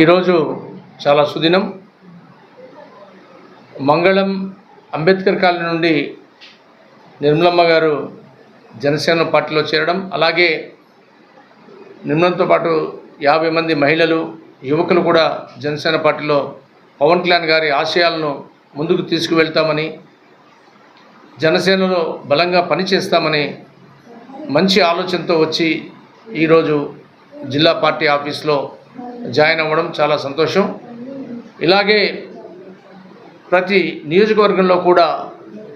ఈరోజు చాలా సుదినం. మంగళం అంబేద్కర్ కాలనీ నుండి నిర్మలమ్మ గారు జనసేన పార్టీలో చేరడం అలాగే నిర్మలంతో పాటు యాభై మంది మహిళలు యువకులు కూడా జనసేన పార్టీలో పవన్ కళ్యాణ్ గారి ఆశయాలను ముందుకు తీసుకువెళ్తామని జనసేనలో బలంగా పనిచేస్తామని మంచి ఆలోచనతో వచ్చి ఈరోజు జిల్లా పార్టీ ఆఫీస్లో జాయిన్ అవ్వడం చాలా సంతోషం. ఇలాగే ప్రతి నియోజకవర్గంలో కూడా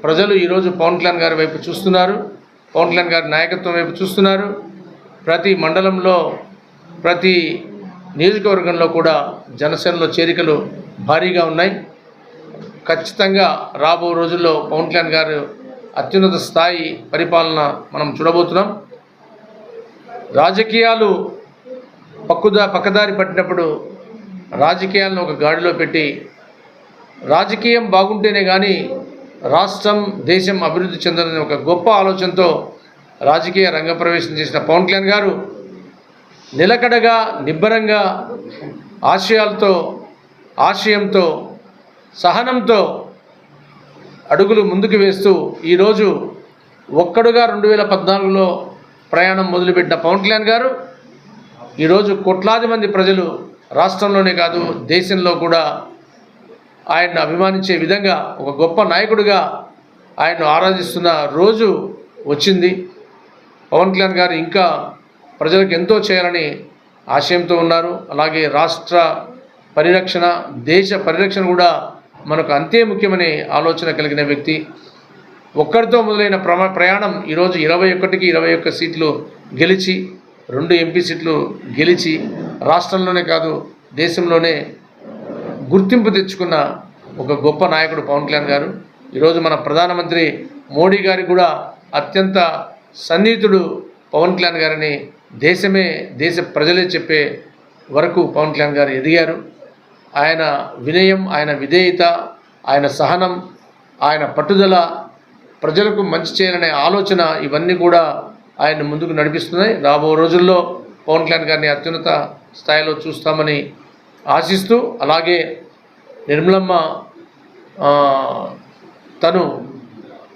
ప్రజలు ఈరోజు పవన్ కళ్యాణ్ గారి వైపు చూస్తున్నారు. పవన్ కళ్యాణ్ గారి నాయకత్వం వైపు చూస్తున్నారు. ప్రతి మండలంలో ప్రతి నియోజకవర్గంలో కూడా జనసేనలో చేరికలు భారీగా ఉన్నాయి. ఖచ్చితంగా రాబో రోజుల్లో పవన్ కళ్యాణ్ గారు అత్యున్నత స్థాయి పరిపాలన మనం చూడబోతున్నాం. రాజకీయాలు పక్కుదా పక్కదారి పట్టినప్పుడు రాజకీయాలను ఒక గాడిలో పెట్టి రాజకీయం బాగుంటేనే కానీ రాష్ట్రం దేశం అభివృద్ధి చెందనని ఒక గొప్ప ఆలోచనతో రాజకీయ రంగ ప్రవేశం చేసిన పవన్ కళ్యాణ్ గారు నిలకడగా నిబ్బరంగా ఆశయాలతో ఆశయంతో సహనంతో అడుగులు ముందుకు వేస్తూ ఈరోజు ఒక్కడుగా రెండు వేల పద్నాలుగులో ప్రయాణం మొదలుపెట్టిన పవన్ కళ్యాణ్ గారు ఈరోజు కోట్లాది మంది ప్రజలు రాష్ట్రంలోనే కాదు దేశంలో కూడా ఆయన్ను అభిమానించే విధంగా ఒక గొప్ప నాయకుడిగా ఆయన్ను ఆరాధిస్తున్న రోజు వచ్చింది. పవన్ కళ్యాణ్ గారు ఇంకా ప్రజలకు ఎంతో చేయాలని ఆశయంతో ఉన్నారు. అలాగే రాష్ట్ర పరిరక్షణ దేశ పరిరక్షణ కూడా మనకు అంతే ముఖ్యమనే ఆలోచన కలిగిన వ్యక్తి. ఒక్కరితో మొదలైన ప్రయాణం ఈరోజు ఇరవై ఒకటికి ఇరవై ఒక్క సీట్లు గెలిచి రెండు ఎంపీ సీట్లు గెలిచి రాష్ట్రంలోనే కాదు దేశంలోనే గుర్తింపు తెచ్చుకున్న ఒక గొప్ప నాయకుడు పవన్ కళ్యాణ్ గారు. ఈరోజు మన ప్రధానమంత్రి మోడీ గారికి కూడా అత్యంత సన్నిహితుడు పవన్ కళ్యాణ్ గారిని దేశమే దేశ ప్రజలే చెప్పే వరకు పవన్ కళ్యాణ్ గారు ఎదిగారు. ఆయన వినయం ఆయన విధేయత ఆయన సహనం ఆయన పట్టుదల ప్రజలకు మంచి చేయాలనే ఆలోచన ఇవన్నీ కూడా ఆయన ముందుకు నడిపిస్తున్నాయి. రాబో రోజుల్లో పవన్ కళ్యాణ్ గారిని అత్యున్నత స్థాయిలో చూస్తామని ఆశిస్తూ అలాగే నిర్మలమ్మ తను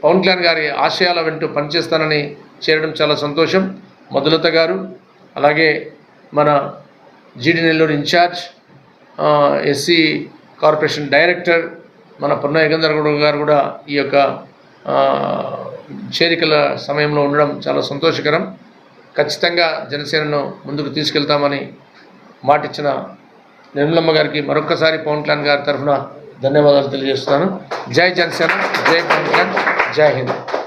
పవన్ కళ్యాణ్ గారి ఆశయాల వెంటూ పనిచేస్తానని చేరడం చాలా సంతోషం. మధులత గారు అలాగే మన G D Nellore incharge SC corporation director మన పొన్న యుగంధర్ గారు కూడా ఈ యొక్క చేరికల సమయంలో ఉండడం చాలా సంతోషకరం. ఖచ్చితంగా జనసేనను ముందుకు తీసుకెళ్తామని మాటిచ్చిన నిర్మలమ్మ గారికి మరొక్కసారి పవన్ కళ్యాణ్ గారి తరఫున ధన్యవాదాలు తెలియజేస్తున్నాను. జై జనసేన జై పవన్ కళ్యాణ్ జై హింద్.